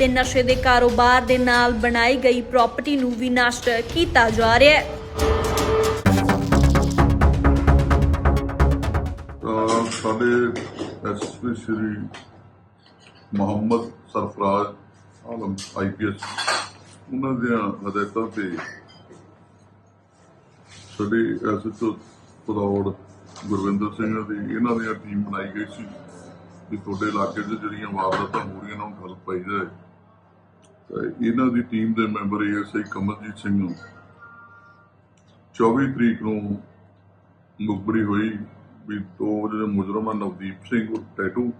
ਤੇ ਨਸ਼ੇ ਦੇ ਕਾਰੋਬਾਰ ਦੇ ਨਾਲ ਬਣਾਈ ਗਈ ਪ੍ਰਾਪਰਟੀ ਨੂੰ ਵੀ ਨਸ਼ਟ ਕੀਤਾ ਜਾ ਰਿਹਾ ਹੈ। ਅਹ ਸਾਡੇ ਐਸਪੀ ਸ਼੍ਰੀ ਮੁਹੰਮਦ ਸਰਫਰਾਜ਼ ਆਲਮ ਆਈਪੀਐਸ ਉਹਨਾਂ ਦੀਆਂ ਹਦਾਇਤਾਂ ਤੇ ਸਾਡੇ ਐਸਐਚਓ ਪਰੌੜ ਗੁਰਵਿੰਦਰ ਸਿੰਘ ਦੀ ਇਹਨਾਂ ਦੀ ਟੀਮ ਬਣਾਈ ਗਈ ਸੀ ਵੀ ਤੁਹਾਡੇ ਇਲਾਕੇ 'ਚ ਜਿਹੜੀਆਂ ਵਾਰਦਾਤਾਂ ਹੋ ਰਹੀਆਂ ਨੇ, ਉਹਨਾਂ ਨੂੰ ਹੱਲ ਪਾਈ ਜਾਏ। ਇਹਨਾਂ ਦੀ ਟੀਮ ਦੇ ਮੈਂਬਰ ਏਐਸਆਈ ਕਮਲਜੀਤ ਸਿੰਘ ਨੂੰ। 24 ਤਰੀਕ ਨੂੰ ਮੁਖਬਰੀ ਹੋਈ ਵੀ ਦੋ ਜਿਹੜੇ ਮੁਜਰਮ ਨਵਦੀਪ ਸਿੰਘ ਟੈਟੂ।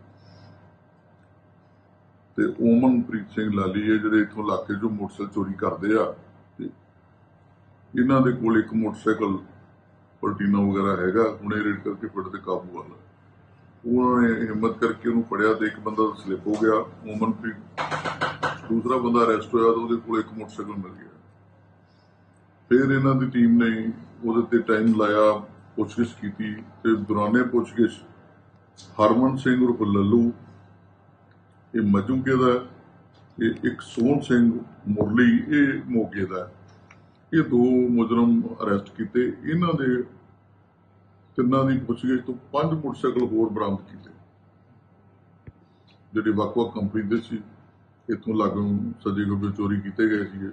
ਤੇ ਓਮਨਪ੍ਰੀਤ ਸਿੰਘ ਲਾਲੀ ਇਹ ਜਿਹੜੇ ਇਥੋਂ ਇਲਾਕੇ ਚੋਂ ਮੋਟਰਸਾਈਕਲ ਚੋਰੀ ਕਰਦੇ ਆ ਤੇ ਇਹਨਾਂ ਦੇ ਕੋਲ ਇੱਕ ਮੋਟਰਸਾਈਕਲ ਪਲਟੀਨਾ ਵਗੈਰਾ ਹੈਗਾ, ਹੁਣੇ ਰੇਡ ਕਰਕੇ ਫੜ ਤੇ ਕਾਬੂ ਵਾਲਾ ਉਹਨਾਂ ਨੇ ਹਿੰਮਤ ਕਰਕੇ ਉਹਨੂੰ ਫੜਿਆ ਤੇ ਇੱਕ ਬੰਦਾ ਸਲਿਪ ਹੋ ਗਿਆ। ਓਮਨਪ੍ਰੀਤ ਦੂਸਰਾ ਬੰਦਾ ਅਰੈਸਟ ਹੋਇਆ ਤੇ ਉਹਦੇ ਕੋਲ ਇੱਕ ਮੋਟਰਸਾਈਕਲ ਮਿਲ ਗਿਆ। ਫਿਰ ਇਹਨਾਂ ਦੀ ਟੀਮ ਨੇ ਉਹਦੇ ਤੇ ਟਾਈਮ ਲਾਇਆ ਪੁੱਛਗਿੱਛ ਕੀਤੀ ਤੇ ਦੌਰਾਨੇ ਪੁੱਛਗਿੱਛ ਹਰਮਨ ਸਿੰਘ ਉਰਫ ਲੱਲੂ ਇਹ ਮਜੂਕੇ ਦਾ ਹੈ, ਇੱਕ ਸੋਹਣ ਸਿੰਘ ਮੁਰਲੀ ਇਹ ਮੋਗੇ ਦਾ। ਇਹ ਦੋ ਮੁਜਰਮ ਅਰੈਸਟ ਕੀਤੇ। ਇਹਨਾਂ ਦੇ ਤਿੰਨਾਂ ਦੀ ਪੁੱਛਗਿੱਛ ਤੋਂ ਪੰਜ ਮੋਟਰਸਾਈਕਲ ਹੋਰ ਬਰਾਮਦ ਕੀਤੇ। ਜਿਹੜੇ ਵੱਖ-ਵੱਖ ਕੰਪਨੀ ਦੇ ਸੀ। ਇਥੋਂ ਲਾਗੋਂ ਸੱਜੇ ਖੱਬੇ ਚੋਰੀ ਕੀਤੇ ਗਏ ਸੀਗੇ।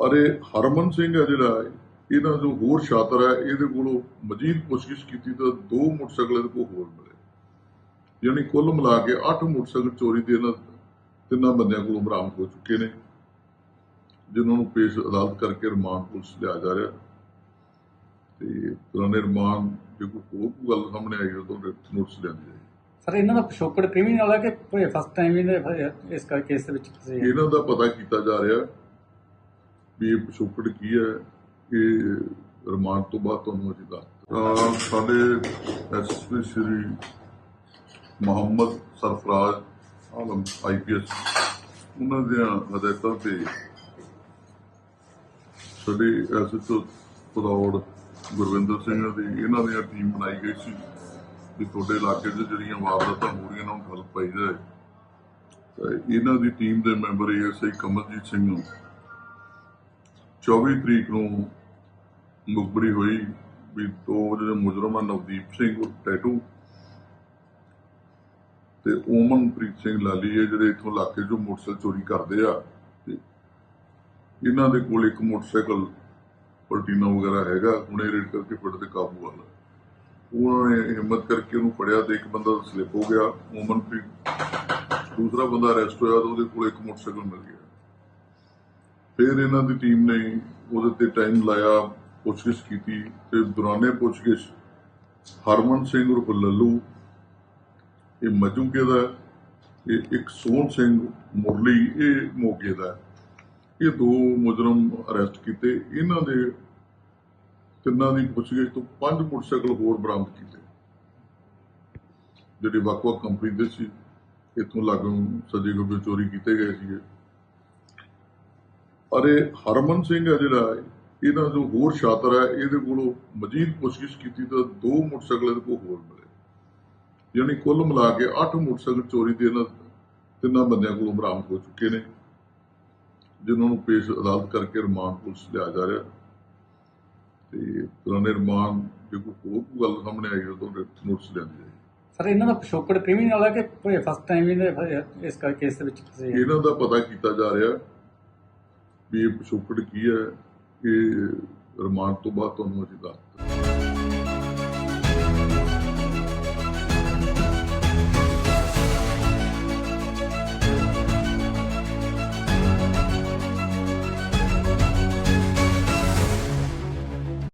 ਅਰੇ ਹਰਮਨ ਸਿੰਘ ਹੈ ਜਿਹੜਾ ਇਹਨਾਂ ਜੋ ਹੋਰ ਛਾਤਰ ਹੈ ਇਹਦੇ ਕੋਲੋਂ ਮਜੀਦ ਪੁੱਛਗਿੱਛ ਕੀਤੀ ਤਾਂ ਦੋ ਮੋਟਰਸਾਈਕਲ ਇਹਦੇ ਕੋਲ ਹੋਰ ਮਿਲੇ। ਯਾਨੀ ਕੁੱਲ ਮਿਲਾ ਕੇ 8 ਮੋਟਰਸਾਈਕਲ ਚੋਰੀ ਦੇ ਇਹਨਾਂ ਤਿੰਨਾਂ ਬੰਦਿਆਂ ਕੋਲੋਂ ਬਰਾਮਦ ਹੋ ਚੁੱਕੇ ਨੇ, ਜਿਨ੍ਹਾਂ ਨੂੰ ਪੇਸ਼ ਅਦਾਲਤ ਕਰਕੇ ਰਿਮਾਂਡ ਪੁਲਿਸ ਲਿਆ ਜਾ ਰਿਹਾ। ਤੇ ਪੁਰਾਣੇ ਰਿਮਾਂਡ, ਜੇ ਕੋਈ ਹੋਰ ਗੱਲ ਸਾਹਮਣੇ ਆਈ ਉਦੋਂ ਨੋਟਿਸ ਲਿਆਂਦੀ ਜਾਏਗੀ। ਸਰ ਇਹਨਾਂ ਦਾ ਪਿਛੋਕੜ ਕ੍ਰਿਮੀਨਲ ਹੈ ਕਿ ਫਸਟ ਟਾਈਮ ਇਹਨੇ ਇਸ ਕਰਕੇ ਇਸ ਦੇ ਵਿੱਚ ਫਸੇ ਆ? ਇਹਨਾਂ ਦਾ ਪਤਾ ਕੀਤਾ ਜਾ ਰਿਹਾ ਵੀ ਇਹ ਪਿਛੋਕੜ ਕੀ ਹੈ ਇਹ ਰਿਮਾਂਡ ਤੋਂ ਬਾਅਦ ਤੁਹਾਨੂੰ ਅਸੀਂ ਦੱਸ ਸਾਡੇ ਐਸਪੀ ਸ਼੍ਰੀ ਮੁਹੰਮਦ ਸਰਫਰਾਜ਼ ਆਲਮ ਆਈਪੀਐਸ ਉਹਨਾਂ ਦੀਆਂ ਹਦਾਇਤਾਂ ਤੇ ਸਾਡੇ ਐਸਐਚਓ ਪਰੌੜ ਗੁਰਵਿੰਦਰ ਸਿੰਘ ਦੀ ਇਹਨਾਂ ਦੀ ਟੀਮ ਬਣਾਈ ਗਈ ਸੀ ਵੀ ਤੁਹਾਡੇ ਇਲਾਕੇ 'ਚ ਜਿਹੜੀਆਂ ਵਾਰਦਾਤਾਂ ਹੋ ਰਹੀਆਂ ਉਹਨਾਂ ਨੂੰ ਹੱਲ ਪਾਈ ਜਾਏ। ਤਾਂ ਇਹਨਾਂ ਦੀ ਟੀਮ ਦੇ ਮੈਂਬਰ ਏਐਸਆਈ ਕਮਲਜੀਤ ਸਿੰਘ ਨੂੰ 24 ਤਰੀਕ ਨੂੰ ਮੁਖਬਰੀ ਹੋਈ ਵੀ ਦੋ ਜਿਹੜੇ ਮੁਜਰਮ ਆ, ਨਵਦੀਪ ਸਿੰਘ ਟੈਟੂ। ਤੇ ਓਮਨਪ੍ਰੀਤ ਸਿੰਘ ਲਾਲੀ ਇਹ ਜਿਹੜੇ ਇਥੋਂ ਇਲਾਕੇ ਚੋਂ ਮੋਟਰਸਾਈਕਲ ਚੋਰੀ ਕਰਦੇ ਆ, ਤੇ ਇਹਨਾਂ ਦੇ ਕੋਲ ਇੱਕ ਮੋਟਰਸਾਈਕਲ ਪਲਟੀਨਾ ਵਗੈਰਾ ਹੈਗਾ, ਹੁਣੇ ਰੇਡ ਕਰਕੇ ਫੜ ਤੇ ਕਾਬੂ ਵਾਲਾ ਉਹਨਾਂ ਨੇ ਹਿੰਮਤ ਕਰਕੇ ਉਹਨੂੰ ਫੜਿਆ ਤੇ ਇੱਕ ਬੰਦਾ ਸਲਿਪ ਹੋ ਗਿਆ ਓਮਨਪ੍ਰੀਤ ਦੂਸਰਾ ਬੰਦਾ ਅਰੈਸਟ ਹੋਇਆ ਤੇ ਉਹਦੇ ਕੋਲ ਇੱਕ ਮੋਟਰਸਾਈਕਲ ਮਿਲ ਗਿਆ। ਫਿਰ ਇਹਨਾਂ ਦੀ ਟੀਮ ਨੇ ਉਹਦੇ ਤੇ ਟਾਈਮ ਲਾਇਆ, ਪੁੱਛਗਿੱਛ ਕੀਤੀ ਤੇ ਦੌਰਾਨੇ ਪੁੱਛਗਿੱਛ ਹਰਮਨ ਸਿੰਘ ਉਰਫ ਲੱਲੂ, ਇਹ ਮਜੂਕੇ ਦਾ ਇਹ ਇੱਕ ਸੋਹਣ ਸਿੰਘ ਮੁਰਲੀ, ਇਹ ਮੋਗੇ ਦਾ ਇਹ ਦੋ ਮੁਜਰਮ ਅਰੈਸਟ ਕੀਤੇ। ਇਹਨਾਂ ਦੇ ਤਿੰਨਾਂ ਦੀ ਪੁੱਛਗਿੱਛ ਤੋਂ ਪੰਜ ਮੋਟਰਸਾਈਕਲ ਹੋਰ ਬਰਾਮਦ ਕੀਤੇ। ਜਿਹੜੀ ਵੱਖ-ਵੱਖ ਕੰਪਨੀ ਦੇ ਸੀ, ਇਥੋਂ ਲਾਗੋਂ ਸੱਜੇ ਖੱਬੇ ਚੋਰੀ ਕੀਤੇ ਗਏ ਸੀਗੇ। ਅਰੇ ਹਰਮਨ ਸਿੰਘ ਹੈ ਜਿਹੜਾ, ਇਹਨਾਂ ਜੋ ਹੋਰ ਛਾਤਰ ਹੈ ਇਹਦੇ ਕੋਲੋਂ ਮਜੀਦ ਪੁੱਛਗਿੱਛ ਕੀਤੀ ਤਾਂ ਦੋ ਮੋਟਰਸਾਈਕਲ ਇਹਦੇ ਕੋਲ ਹੋਰ ਮਿਲੇ। ਯਾਨੀ ਕੁੱਲ ਮਿਲਾ ਕੇ 8 ਮੋਟਰਸਾਈਕਲ ਚੋਰੀ ਦੇ ਇਹਨਾਂ ਤਿੰਨਾਂ ਬੰਦਿਆਂ ਕੋਲੋਂ ਬਰਾਮਦ ਹੋ ਚੁੱਕੇ ਨੇ, ਜਿਨ੍ਹਾਂ ਨੂੰ ਪੇਸ਼ ਅਦਾਲਤ ਕਰਕੇ ਰਿਮਾਂਡ ਪੁਲਿਸ ਲਿਆ ਜਾ ਰਿਹਾ। ਤੇ ਪੁਰਾਣੇ ਰਿਮਾਂਡ ਜੇ ਕੋਈ ਹੋਰ ਗੱਲ ਸਾਹਮਣੇ ਆਈ ਉਦੋਂ ਨੋਟਿਸ ਜਾਏਗੀ ਸਰ ਇਹਨਾਂ ਦਾ ਪਿਛੋਕੜ ਕ੍ਰਿਮੀਨਲ ਹੈ ਕਿ ਫਸਟ ਟਾਈਮ ਇਹਨੇ ਇਸ ਕਰਕੇ ਇਸ ਦੇ ਵਿੱਚ ਫਸੇ? ਇਹਨਾਂ ਦਾ ਪਤਾ ਕੀਤਾ ਜਾ ਰਿਹਾ ਵੀ ਇਹ ਪਿਛੋਕੜ ਕੀ ਹੈ ਇਹ ਰਿਮਾਂਡ ਤੋਂ ਬਾਅਦ ਤੁਹਾਨੂੰ ਅਸੀਂ ਦੱਸ